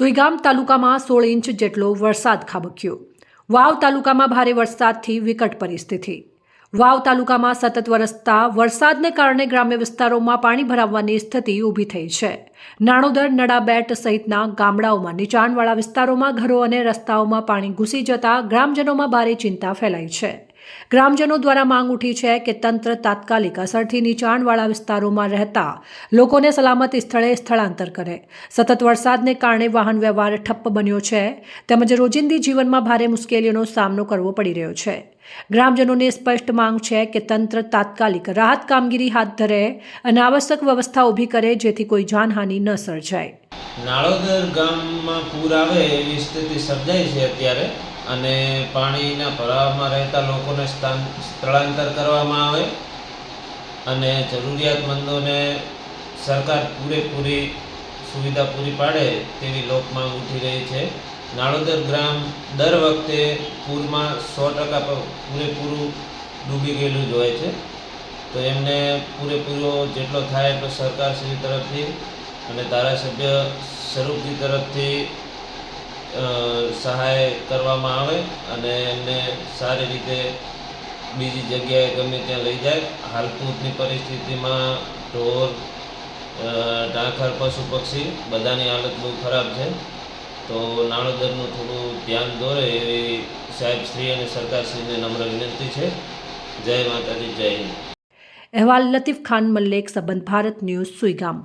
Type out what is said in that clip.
સુઈગામ તાલુકામાં સોળ ઇંચ જેટલો વરસાદ ખાબક્યો. વાવ તાલુકામાં ભારે વરસાદથી વિકટ પરિસ્થિતિ. વાવ તાલુકામાં સતત વરસતા વરસાદને કારણે ગ્રામ્ય વિસ્તારોમાં પાણી ભરાવવાની સ્થિતિ ઊભી થઈ છે. નાણોદર, નડાબેટ સહિતના ગામડાઓમાં નીચાણવાળા વિસ્તારોમાં ઘરો અને રસ્તાઓમાં પાણી ઘૂસી જતા ગ્રામજનોમાં ભારે ચિંતા ફેલાઈ છે. ગ્રામજનો દ્વારા માંગ ઉઠી છે કે તંત્ર તાત્કાલિક અસરથી નીચાણવાળા વિસ્તારોમાં રહેતા લોકોને સલામત સ્થળે સ્થળાંતર કરે. સતત વરસાદને કારણે વાહન વ્યવહાર ઠપ્પ બન્યો છે. તેમજ રોજિંદી જીવનમાં ભારે મુશ્કેલીઓનો સામનો કરવો પડી રહ્યો છે. ગ્રામજનોની સ્પષ્ટ માંગ છે કે તંત્ર તાત્કાલિક રાહત કામગીરી હાથ ધરે અને આવશ્યક વ્યવસ્થા ઊભી કરે જેથી કોઈ જાનહાનિ ન સર્જાય. નાળોદર ગામમાં પૂર આવે એવી સ્થિતિ સર્જાય છે અત્યારે. અને પાણીના ભરાવામાં રહેતા લોકોને સ્થાન, સ્થળાંતર કરવામાં આવે અને જરૂરિયાતમંદોને સરકાર પૂરેપૂરી સુવિધા પૂરી પાડે તેવી લોકમાંગ ઉઠી રહી છે. નાળોદર ગ્રામ દર વખતે પૂરમાં સો ટકા પૂરેપૂરું ડૂબી ગયેલું જ હોય છે. તો એમને પૂરેપૂરો જેટલો થાય એટલો સરકારશ્રી તરફથી અને ધારાસભ્ય સ્વરૂપજી તરફથી સહાય કરવામાં આવે અને એમને સારી રીતે બીજી જગ્યાએ ગમે ત્યાં લઈ જાય. હાલકૂતની પરિસ્થિતિમાં ઢોર ડાંખર પશુ પક્ષી બધાની હાલત બહુ ખરાબ છે. તો નાણોદરનું થોડું ધ્યાન દોરે એવી સાહેબશ્રી અને સરકારશ્રીને નમ્ર વિનંતી છે. જય માતાજી, જય હિન્દ. અહેવાલ લતીફ ખાન મલ્લેક, સંબંધ ભારત ન્યૂઝ, સુઈગામ.